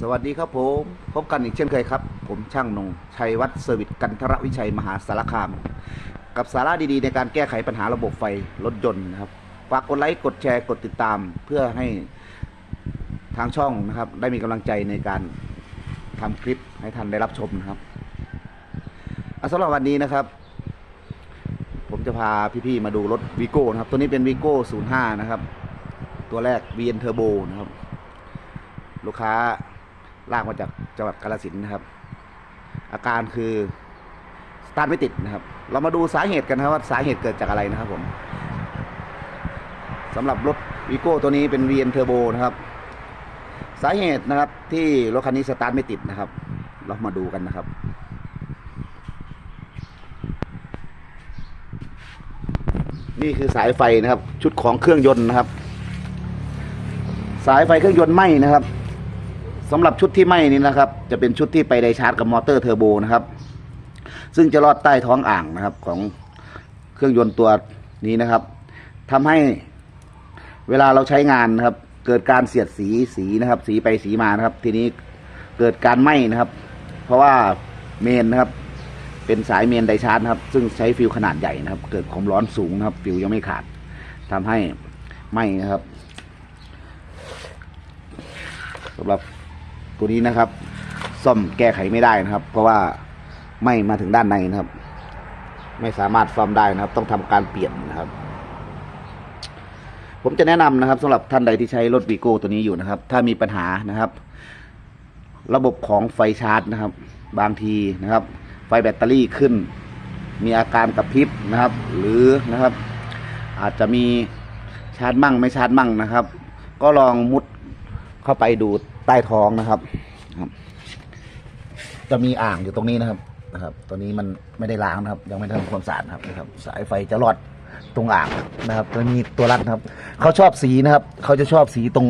สวัสดีครับผม พบกันอีกเช่นเคยครับ ผมช่างนง ชัยวัฒน์เซอร์วิสกันทรวิชัยมหาสารคาม กับสาระดีๆ ในการแก้ไขปัญหาระบบไฟรถยนต์นะครับฝากกดไลค์กดแชร์กดติดตาม เพื่อให้ทางช่องนะครับ ได้มีกำลังใจในการทำคลิปให้ท่านได้รับชมนะครับสำหรับวันนี้นะครับ ผมจะพาพี่ๆมาดูรถวีโก้นะครับ ตัวนี้เป็นวีโก้05 นะครับ ตัวแรก VN Turbo นะครับ ลูกค้า ลากมาจากจังหวัดกาฬสินธุ์นะครับ อาการคือสตาร์ทไม่ติดนะครับ เรามาดูสาเหตุกันนะครับว่าสาเหตุเกิดจากอะไรนะครับผมสำหรับรถวีโก้ตัวนี้เป็น VN Turbo นะครับ สาเหตุนะครับที่รถคันนี้สตาร์ทไม่ติดนะครับ เรามาดูกันนะครับนี่คือสายไฟนะครับ ชุดของเครื่องยนต์นะครับ สายไฟเครื่องยนต์ไหม้นะครับ สำหรับชุดที่ไหม้นี้นะครับ จะเป็นชุดที่ไปไดชาร์จกับมอเตอร์เทอร์โบนะครับ ซึ่งจะลอดใต้ท้องอ่างนะครับของเครื่องยนต์ตัวนี้นะครับทำให้เวลาเราใช้งานนะครับ เกิดการเสียดสีสีนะครับ สีไปสีมานะครับ ทีนี้เกิดการไหม้นะครับ เพราะว่าเมนนะครับ เป็นสายเมนไดชาร์จนะครับ ซึ่งใช้ฟิวขนาดใหญ่นะครับ เกิดความร้อนสูงนะครับ ฟิวยังไม่ขาดทำให้ไหม้นะครับสำหรับ ตัวนี้นะครับ ซ่อมแก้ไขไม่ได้นะครับ เพราะว่าไม่มาถึงด้านในนะครับ ไม่สามารถซ่อมได้นะครับ ต้องทำการเปลี่ยนนะครับ ผมจะแนะนำนะครับสำหรับท่านใดที่ใช้รถวีโก้ตัวนี้อยู่นะครับ ถ้ามีปัญหานะครับ ระบบของไฟชาร์จนะครับ บางทีนะครับ ไฟแบตเตอรี่ขึ้น มีอาการกระพริบนะครับ หรือนะครับ อาจจะมีชาร์จมั่งไม่ชาร์จมั่งนะครับ ก็ลองมุด เข้าไปดูใต้ท้องนะครับครับ จะมีอ่างอยู่ตรงนี้นะครับนะครับตัวนี้มันไม่ได้ล้างนะครับ ยังไม่ทำความสะอาดนะครับนะครับ สายไฟจะรอดตรงอ่างนะครับตัวนี้ตัวรัดนะครับ เขาชอบสีนะครับ เขาจะชอบสีตรง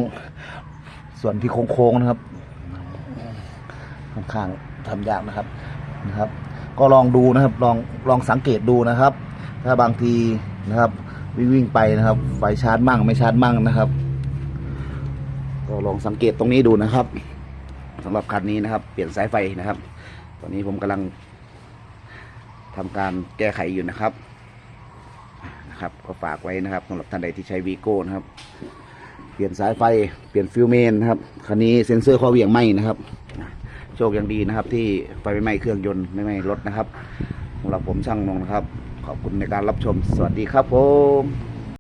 ส่วนที่โค้งๆนะครับค่อนข้างทำยากนะครับนะครับ ก็ลองดูนะครับ ลองลองสังเกตดูนะครับ ถ้าบางทีนะครับ วิ่งวิ่งไปนะครับ ไฟชาร์จมั่งไม่ชาร์จมั่งนะครับ ก็ลองสังเกตตรงนี้ดูนะครับสำหรับคันนี้นะครับ เปลี่ยนสายไฟนะครับ ตอนนี้ผมกำลังทำการแก้ไขอยู่นะครับนะครับ ก็ฝากไว้นะครับสำหรับท่านใดที่ใช้วีโก้นะครับ เปลี่ยนสายไฟเปลี่ยนฟิวเมนนะครับคันนี้เซ็นเซอร์ข้อเหวี่ยงไหมนะครับโชคยังดีนะครับ ที่ไฟไม่ไหม้เครื่องยนต์ไม่ไหม้รถนะครับสำหรับผมช่างนงนะครับ ขอบคุณในการรับชม สวัสดีครับผม